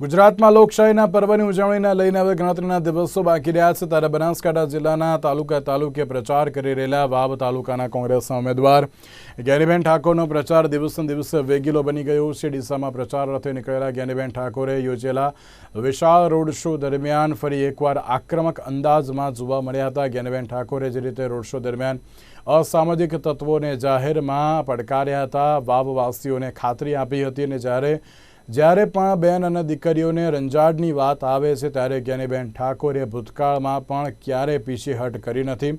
ગુજરાતમાં લોકશાહીના પર્વની ઉજવણીને લઈને હવે ગણતરીના દિવસો બાકી રહ્યા છે. ત્યારે બનાસકાંઠા જિલ્લાના તાલુકા તાલુકે પ્રચાર કરી રહેલા વાવ તાલુકાના કોંગ્રેસના ઉમેદવાર જ્ઞાનીબેન ઠાકોરનો પ્રચાર દિવસે દિવસે વેગીલો બની ગયો છે. ડીસામાં પ્રચાર રથે નીકળેલા જ્ઞાનીબેન ઠાકોરે યોજેલા વિશાળ રોડ શો દરમિયાન ફરી એકવાર આક્રમક અંદાજમાં જોવા મળ્યા હતા. જ્ઞાનીબેન ઠાકોરે જે રીતે રોડ શો દરમિયાન અસામાજિક તત્વોને જાહેરમાં પડકાર્યા હતા, વાવવાસીઓને ખાતરી આપી હતી અને જ્યારે જ્યારે પણ બેન અને દીકરીઓને રંજાડની વાત આવે છે, ત્યારે જ્ઞાનીબેન ઠાકોરે ભૂતકાળમાં પણ ક્યારેય પીછેહટ કરી નથી.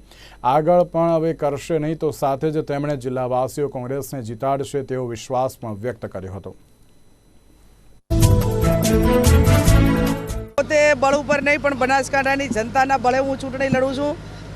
આગળ પણ હવે કરશે નહીં, તો સાથે જ તેમણે જિલ્લાવાસીઓ કોંગ્રેસને જીતાડશે તેવો વિશ્વાસ પણ વ્યક્ત કર્યો હતો. પોતે બળ ઉપર નહીં, પણ બનાસકાંઠાની જનતાના બળે હું ચૂંટણી લડું છું.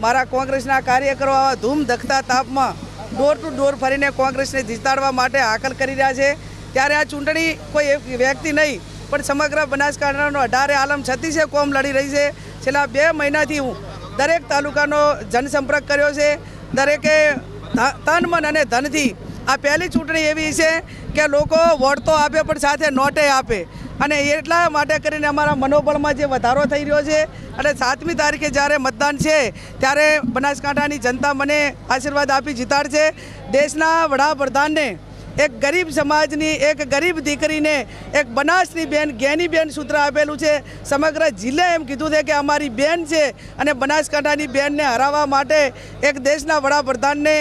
મારા કોંગ્રેસના કાર્યકરો ધૂમ ધખતા તાપમાં ડોર ટુ ડોર ફરીને કોંગ્રેસને જીતાડવા માટે હાકલ કરી રહ્યા છે. ત્યારે આ ચૂંટણી કોઈ એક વ્યક્તિ નહીં, પણ સમગ્ર બનાસકાંઠાનો અઢારે આલમ છત્રીસે કોમ લડી રહી છે. છેલ્લા બે મહિનાથી હું દરેક તાલુકાનો જનસંપર્ક કર્યો છે. દરેકે તન, મન અને ધનથી આ પહેલી ચૂંટણી એવી છે કે લોકો વોટ તો આપે, પણ સાથે નોટે આપે. અને એટલા માટે કરીને અમારા મનોબળમાં જે વધારો થઈ રહ્યો છે અને સાતમી તારીખે જ્યારે મતદાન છે, ત્યારે બનાસકાંઠાની જનતા મને આશીર્વાદ આપી જીતાડશે. દેશના વડાપ્રધાનને એક ગરીબ સમાજની, એક ગરીબ દીકરીને એક બનાસની બેન જ્ઞાની બેન સૂત્ર આપેલું છે. સમગ્ર જિલ્લે એમ કીધું છે કે અમારી બેન છે અને બનાસકાંઠાની બેનને હરાવવા માટે એક દેશના વડાપ્રધાનને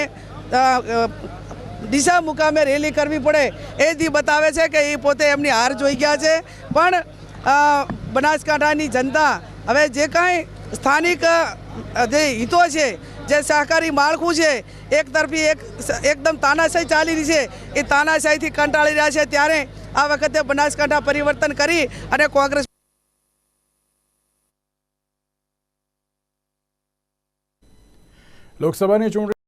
દિશા મુકામે રેલી કરવી પડે એ દી બતાવે છે કે એ પોતે એમની હાર જોઈ ગયા છે. પણ બનાસકાંઠાની જનતા હવે જે કાંઈ સ્થાનિક જે હિતો છે જે સહકારી માળખું છે, એક તરફી એક એકદમ તાનાશાહી ચાલી રહી છે. એ તાનાશાહીથી કંટાળી રહ્યા છે. ત્યારે આ વખતે બનાસકાંઠા પરિવર્તન કરી અને કોંગ્રેસ લોકસભાની ચૂંટણી